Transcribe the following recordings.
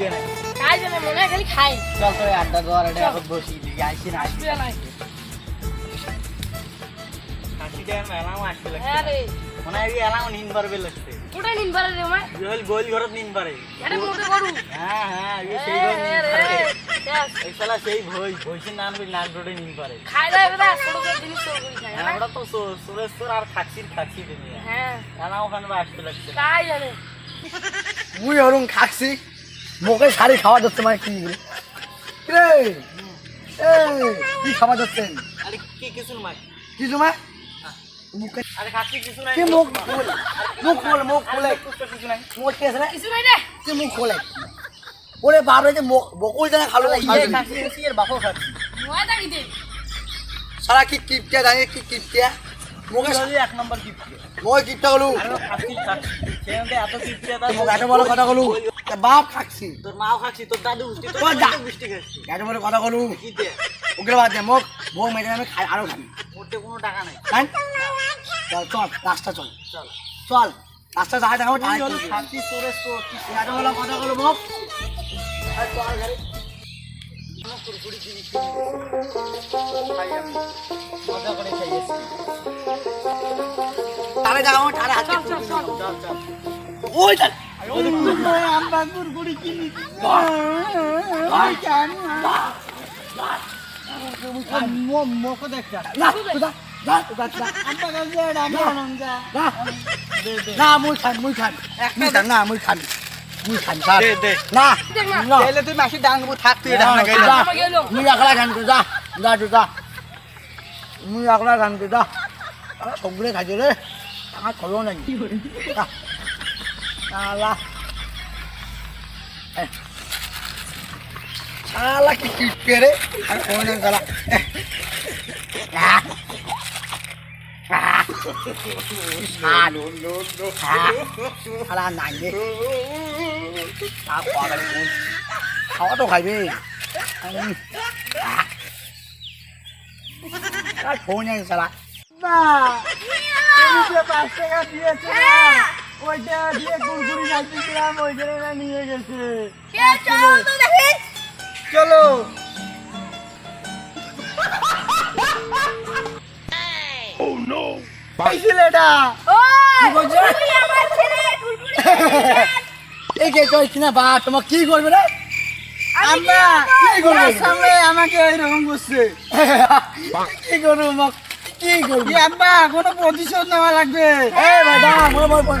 দিয়ে খাই জানে মনে হয় খালি খাই। চল তো আড্ডা দেওয়ার এটা এখন বসি দিকে আইসি না আসবে নাই। হাসি দেয় আসতে হ্যাঁ লাগছে মনে হয় এলাও নিন পারবে লাগছে কোটাই নিন পারে রে মা? গোল গোল ঘরত নিন পারে এটা মোটে গরু হ্যাঁ হ্যাঁ এই সেই ঘর নিন হ্যাঁ পারে এই শালা সেই ভই ভইসের নাম বি নাক ডোডে নিন পারে খাই যায় বেটা ছোট ছোট জিনিস তো করি খাই হ্যাঁ তো সু- সুরেশ্বর আর খাকসির খাকসি দুনিয়া। হ্যাঁ। এলাও ওখানে বা আসতে লাগছে। তাই জানে। মুই ওরম খাচ্ছি মোকে শাড়ি খাওয়া যাচ্ছে মানে কি? রে কি খাওয়া যাচ্ছেন আরে কি কিছু না মুখে আরে খাকসি কিছু নাই? কি মুখ খোল মুখ খোল মুখ খোলে মুখ কে আছে না? কিছু নাই রে। কি মুখ খোলে ওরে বাপরে যে মুখ- বকুল জানা খালো এর বাপও সারা কি জানি কি মুখে মুখে এক নম্বর কিপটে। মই কিপটা গলু এত কিপটে তা মুখ এত বড় কথা গলু বাপ খাচ্ছি। তোর মাও খাচ্ছি তোর দাদু উঠছি তোর দাদু খাচ্ছি। কথা দে? ওকে বাদ দে বউ আমি খাই আরও খাবি মোটে কোনো টাকা নাই। খান চল চল রাস্তা চল। চল। চল রাস্তা দেখাবো বড় কথা গলু মুখ জিনিস খাই আমি মজা করে খাইয়েছি তারে দেখাবো তারে হাতে চল চল চল চল চল। ওই চল আমরা কুরকুরি কিনি মুখ দেখা না মুই খান মুই খান মুই খান না মুই খান মুই খান না তাহলে তুই মাসি ডাঙ্গবো থাক তুই মুই একলা খান যা যা যা মুই একলা খান যা সবগুলো খাইছে রে আমার খবর নাই এ। শালা কি রে আর খবর নাই শালা এ। আহ। আহ। শাল। আহ। শালা নাই রে তা খাওয়া? খাওয়া তো খাইবে উম। আহ। আর ফোন আছে শালা না তুমি যে পাঁচ টাকা দিয়েছে না ওইটা দিয়ে কুরকুরি না নিয়ে গেছে। চল এই কে কইছি বা তোমার কি করবে রে? আমরা কি করবে? সামনে আমাকে এরকম করছে। কি করবে মোক কি করবে? আব্বা কোনো প্রতিশোধ নেওয়া লাগবে। এ বাবা মই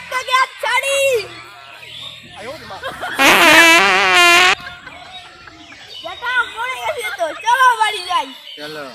চলো।